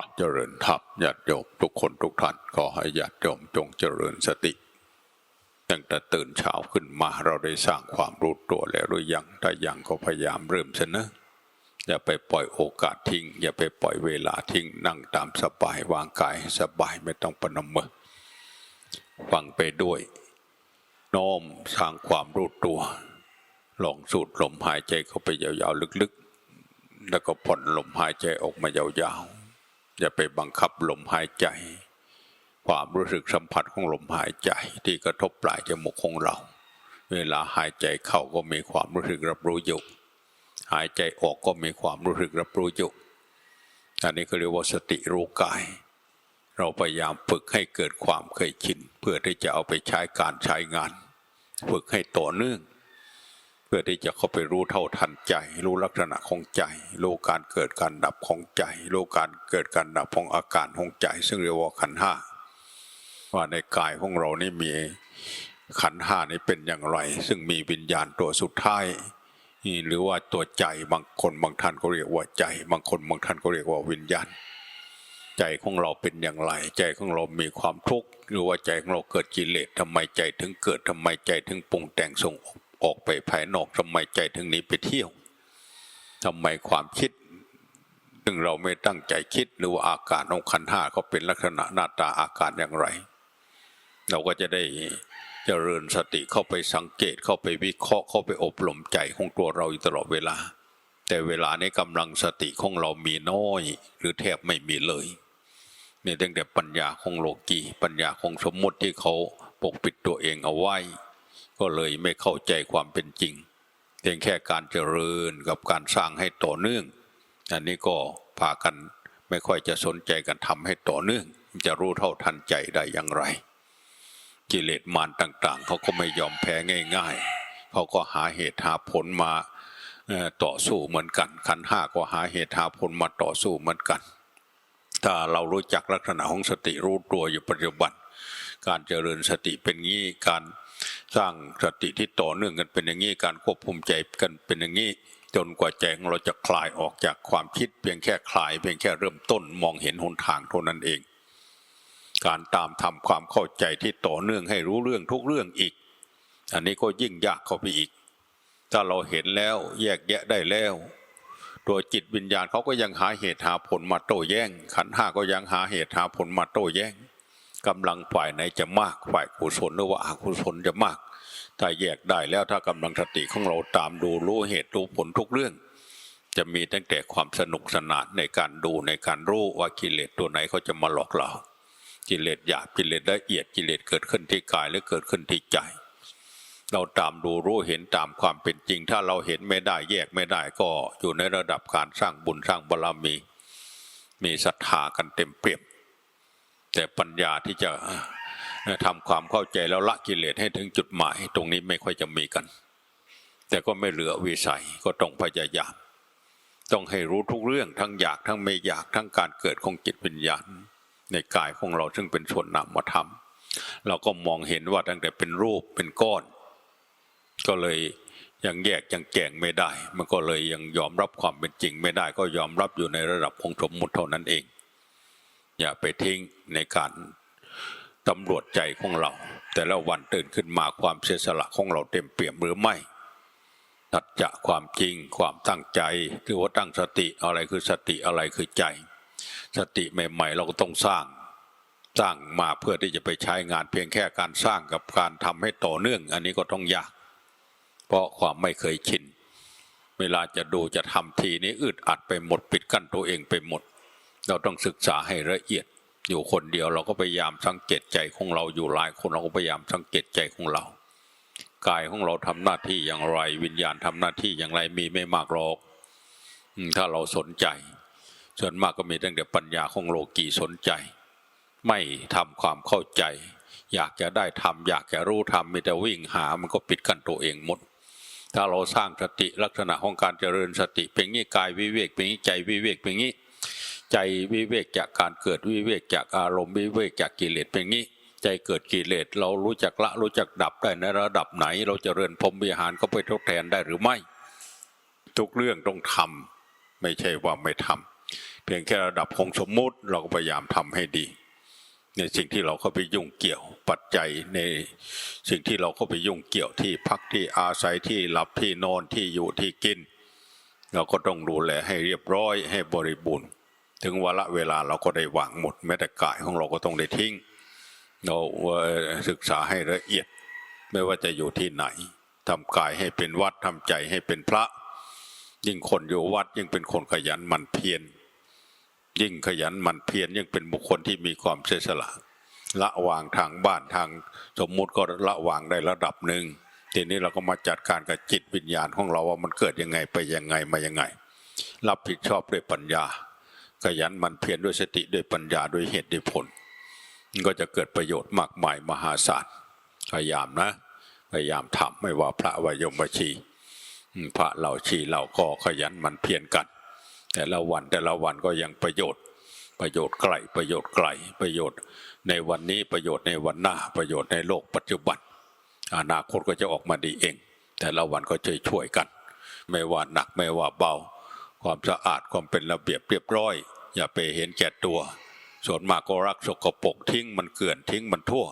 าเจริญธรรมญาติโยมทุกคนทุกท่านขอให้ญาติโยมจงเจริญสติ ตั้งแต่ตื่นเช้าขึ้นมาเราได้สร้างความรู้ตัวแล้วหรือยังถ้ายังก็พยายามเริ่มซะนะอย่าไปปล่อยโอกาสทิ้ง อย่าไปปล่อยเวลาทิ้งนั่งตามสบายวางกายสบายไม่ต้องปนมมือฟังไปด้วยโน้มสร้างความรู้ตัวลองสูดลมหายใจเข้าไปยาวๆลึกๆ แล้วก็ผ่อนลมหายใจออกมายาวๆ อย่าไปบังคับลมหายใจ ความรู้สึกสัมผัสของลมหายใจที่กระทบปลายจมูกของเรา เวลาหายใจเข้าก็มีความรู้สึกรับรู้อยู่หายใจออกก็มีความรู้สึกรับรู้อยู่อันนี้ก็เรียกว่าสติรู้กาย เราพยายามฝึกให้เกิดความเคยชิน เพื่อที่จะเอาไปใช้การใช้งาน ฝึกให้ต่อเนื่อง เพื่อที่จะเข้าไปรู้เท่าทันใจ รู้ลักษณะของใจ รู้การเกิดการดับของใจ รู้การเกิดการดับของอาการของใจ ซึ่งเรียกว่าขันห้าว่าในกายของเรานี่มีขันห้านี่เป็นอย่างไร ซึ่งมีวิญญาณตัวสุดท้ายหรือว่าตัวใจบางคนบางท่านก็เรียกว่าใจ บางคนบางท่านก็เรียกว่าวิญญาณ ใจของเราเป็นอย่างไร ใจของเรามีความทุกข์หรือว่าใจของเราเกิดกิเลสทำไมใจถึงเกิดทำไมใจถึงปรุงแต่งส่งออก ออกไปภายนอกทำไมใจถึงหนี้ไปเที่ยวทำไมความคิดซึ่งเราไม่ตั้งใจคิดหรือว่าอาการของขันห้าเขาเป็นลักษณะหน้าตาอาการอย่างไร เราก็จะได้เจริญสติเข้าไปสังเกตเข้าไปวิเคราะห์เข้าไปอบรมใจของตัวเราอยู่ตลอดเวลา แต่เวลานี้กำลังสติของเรามีน้อย หรือแทบไม่มีเลยมีตั้งแต่ปัญญาของโลกีปัญญาของสมมติที่เขาปกปิดตัวเองเอาไว้ ก็เลยไม่เข้าใจความเป็นจริงเพียงแค่การเจริญกับการสร้างให้ต่อเนื่อง อันนี้ก็พากันไม่ค่อยจะสนใจกันทำให้ต่อเนื่อง จะรู้เท่าทันใจได้อย่างไร กิเลสมารต่างๆ เขาก็ไม่ยอมแพ้ง่าย ๆ เขาก็หาเหตุหาผลมาต่อสู้เหมือนกัน ขันห้าก็หาเหตุหาผลมาต่อสู้เหมือนกัน ถ้าเรารู้จักลักษณะของสติรู้ตัวอยู่ปัจจุบัน การเจริญสติเป็นงี้การ สร้างสติที่ต่อเนื่องกันเป็นอย่างนี้การควบคุมใจกันเป็นอย่างนี้จนกว่าใจของเราจะคลายออกจากความคิด เพียงแค่คลายเพียงแค่เริ่มต้นมองเห็นหนทางเท่านั้นเอง การตามทำความเข้าใจที่ต่อเนื่องให้รู้เรื่องทุกเรื่องอีก อันนี้ก็ยิ่งยากเข้าไปอีก ถ้าเราเห็นแล้วแยกแยะได้แล้ว ตัวจิตวิญญาณเขาก็ยังหาเหตุหาผลมาโต้แย้ง ขันห้าก็ยังหาเหตุหาผลมาโต้แย้ง กำลังฝ่ายไหนจะมากฝ่ายกุศลหรือว่าอกุศลจะมาก ถ้าแยกได้แล้วถ้ากำลังสติของเราตามดูรู้เหตุรู้ผลทุกเรื่อง จะมีตั้งแต่ความสนุกสนานในการดูในการรู้ว่ากิเลสตัวไหนเขาจะมาหลอกเรา กิเลสหยาบกิเลสละเอียดกิเลสเกิดขึ้นที่กายหรือเกิดขึ้นที่ใจเราตามดูรู้เห็นตามความเป็นจริง ถ้าเราเห็นไม่ได้แยกไม่ได้ก็อยู่ในระดับการสร้างบุญสร้างบารมี มีศรัทธากันเต็มเปี่ยม แต่ปัญญาที่จะทำความเข้าใจแล้วละกิเลสให้ถึงจุดหมาย ตรงนี้ไม่ค่อยจะมีกัน แต่ก็ไม่เหลือวิสัยก็ต้องพยายามต้องให้รู้ทุกเรื่องทั้งอยากทั้งไม่อยากทั้งการเกิดของจิตวิญญาณ ในกายของเราซึ่งเป็นส่วนนามธรรมเราก็มองเห็นว่าตั้งแต่เป็นรูปเป็นก้อน ก็เลยยังแยกยังแจงไม่ได้ มันก็เลยยังยอมรับความเป็นจริงไม่ได้ ก็ยอมรับอยู่ในระดับของสมมุติเท่านั้นเอง อย่าไปทิ้งในการตำรวจใจของเรา แต่และววันตื่นขึ้นมาความเสียสละของเราเต็มเปี่ยมหรือไม่ตัดจะความจริงความตั้งใจคือว่าตั้งสติอะไรคือสติอะไรคือใจ สติใหม่ ๆ เราก็ต้องสร้างสร้างมาเพื่อที่จะไปใช้งานเพียงแค่การสร้างกับการทำให้ต่อเนื่อง อันนี้ก็ต้องยาก เพราะความไม่เคยชิน เวลาจะดูจะทำทีนี้อึดอัดไปหมดปิดกั้นตัวเองไปหมด เราต้องศึกษาให้ละเอียด อยู่คนเดียวเราก็พยายามสังเกตใจของเราอยู่หลายคนเราก็พยายามสังเกตใจของเรา กายของเราทำหน้าที่อย่างไร วิญญาณทำหน้าที่อย่างไรมีไม่มากหรอกถ้าเราสนใจ ส่วนมากก็มีตั้งแต่ปัญญาของโลกีสนใจ ไม่ทำความเข้าใจ อยากจะได้ทำอยากจะรู้ทำมีแต่วิ่งหามันก็ปิดกั้นตัวเองหมดถ้าเราสร้างสติลักษณะของการเจริญสติเป็นงี้กายวิเวกเป็นงี้ใจวิเวกเป็นงี้ ใจวิเวกจากการเกิดวิเวกจากอารมณ์วิเวกจากกิเลสเป็นงี้ ใจเกิดกิเลสเรารู้จักละรู้จักดับได้ในระดับไหน เราจะเริญพรมวิหารก็ไปทดแทนได้หรือไม่ ทุกเรื่องต้องทำไม่ใช่ว่าไม่ทำเพียงแค่ระดับของสมมุติเราก็พยายามทำให้ดี ในสิ่งที่เราเข้าไปยุ่งเกี่ยวปัจจัยในสิ่งที่เราเข้าไปยุ่งเกี่ยวที่พักที่อาศัยที่หลับที่นอนที่อยู่ที่กิน เราก็ต้องดูแลให้เรียบร้อยให้บริบูรณ์ ถึงวาระเวลาเราก็ได้วางหมดแม้แต่กายของเราก็ต้องได้ทิ้ง เราศึกษาให้ละเอียด ไม่ว่าจะอยู่ที่ไหนทำกายให้เป็นวัดทำใจให้เป็นพระ ยิ่งคนอยู่วัดยิ่งเป็นคนขยันมันเพียรยิ่งขยันมันเพียรยิ่งเป็นบุคคลที่มีความเสียสละละวางทางบ้านทางสมมุติก็ละวางได้ระดับหนึ่งทีนี้เราก็มาจัดการกับจิตวิญญาณของเราว่ามันเกิดยังไงไปยังไงมายังไง รับผิดชอบด้วยปัญญา ขยันมันเพียรด้วยสติด้วยปัญญาด้วยเหตุด้วยผล ก็จะเกิดประโยชน์มากมายมหาศาลพยายามนะ พยายามทำไม่ว่าพระวายมชีพระเหล่าชีเราก็ขยันมันเพียรกัน แต่ละวันแต่ละวันก็ยังประโยชน์ ประโยชน์ไกลประโยชน์ไกลประโยชน์ ในวันนี้ประโยชน์ในวันหน้าประโยชน์ในโลกปัจจุบัน อนาคตก็จะออกมาดีเอง แต่ละวันก็ช่วยช่วยกัน ไม่ว่าหนักไม่ว่าเบา ความสะอาดความเป็นระเบียบเรียบร้อย อย่าไปเห็นแก่ตัว ส่วนมากก็รักสกปรกทิ้งมันเกลื่อนทิ้งมันทั่ว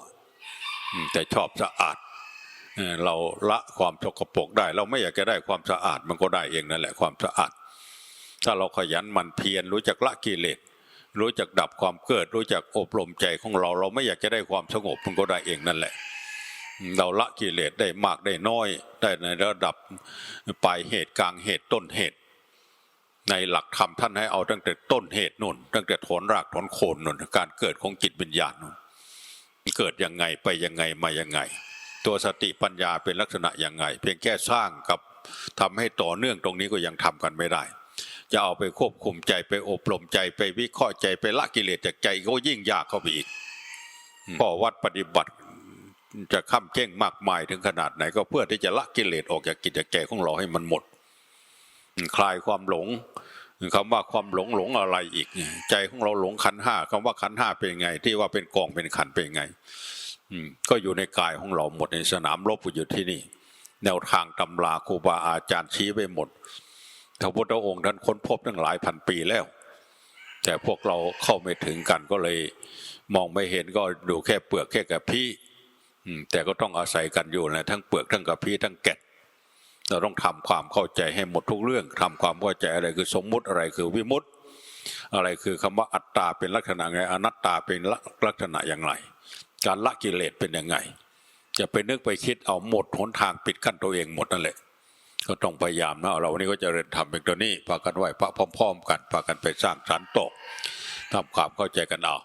แต่ชอบสะอาดเราละความสกปรกได้ เราไม่อยากจะได้ความสะอาดมันก็ได้เองนั่นแหละความสะอาด ถ้าเราขยันมันเพียรรู้จักละกิเลสรู้จักดับความเกิด รู้จักอบรมใจของเรา เราไม่อยากจะได้ความสงบมันก็ได้เองนั่นแหละ เราละกิเลสได้มากได้น้อย ได้ในระดับปลายเหตุกลางเหตุต้นเหตุ ในหลักธรรมท่านให้เอาตั้งแต่ต้นเหตุนุ่น ตั้งแต่ถอนรากถอนโคนนุ่นการเกิดของจิตวิญญาณนุ่นเกิดยังไงไปยังไงมายังไง ตัวสติปัญญาเป็นลักษณะยังไง เพียงแค่สร้างกับทำให้ต่อเนื่องตรงนี้ก็ยังทำกันไม่ได้ จะเอาไปควบคุมใจไปอบรมใจไปวิเคราะห์ใจไปละกิเลสจากใจก็ยิ่งยากเข้าไปอีกข้อวัดปฏิบัติจะข้ามเจ้งมากมายถึงขนาดไหนก็เพื่อที่จะละกิเลสออกจากกิจจากใจของเราให้มันหมด คลายความหลงคำว่าความหลงหลงอะไรอีก ใจของเราหลงขันห้าคำว่าขันห้าเป็นไง ที่ว่าเป็นกองเป็นขันเป็นไงก็อยู่ในกายของเราหมดในสนามรบก็อยู่ที่นี่ แนวทางตำราครูบาอาจารย์ชี้ไปหมดพระพุทธองค์ท่านค้นพบตั้งหลายพันปีแล้ว แต่พวกเราเข้าไม่ถึงกันก็เลย มองไม่เห็นก็ดูแค่เปลือกแค่กระพี้แต่ก็ต้องอาศัยกันอยู่นะทั้งเปลือกทั้งกระพี้ทั้งแกะ เราต้องทำความเข้าใจให้หมดทุกเรื่องทำความเข้าใจอะไรคือสมมุติอะไรคือวิมุตติอะไรคือคำว่าอัตตาเป็นลักษณะไงอนัตตาเป็นลักษณะอย่างไร การละกิเลสเป็นยังไงจะไปนึกไปคิดเอาหมดหนทางปิดกั้นตัวเองหมดนั่นแหละก็ต้องพยายามนะเราวันนี้ก็จะเรียนทำเป็นตัวนี้พากันไหวพระพร้อม ๆ กันพากันไปสร้างสรรค์โตกทำความเข้าใจกันเอา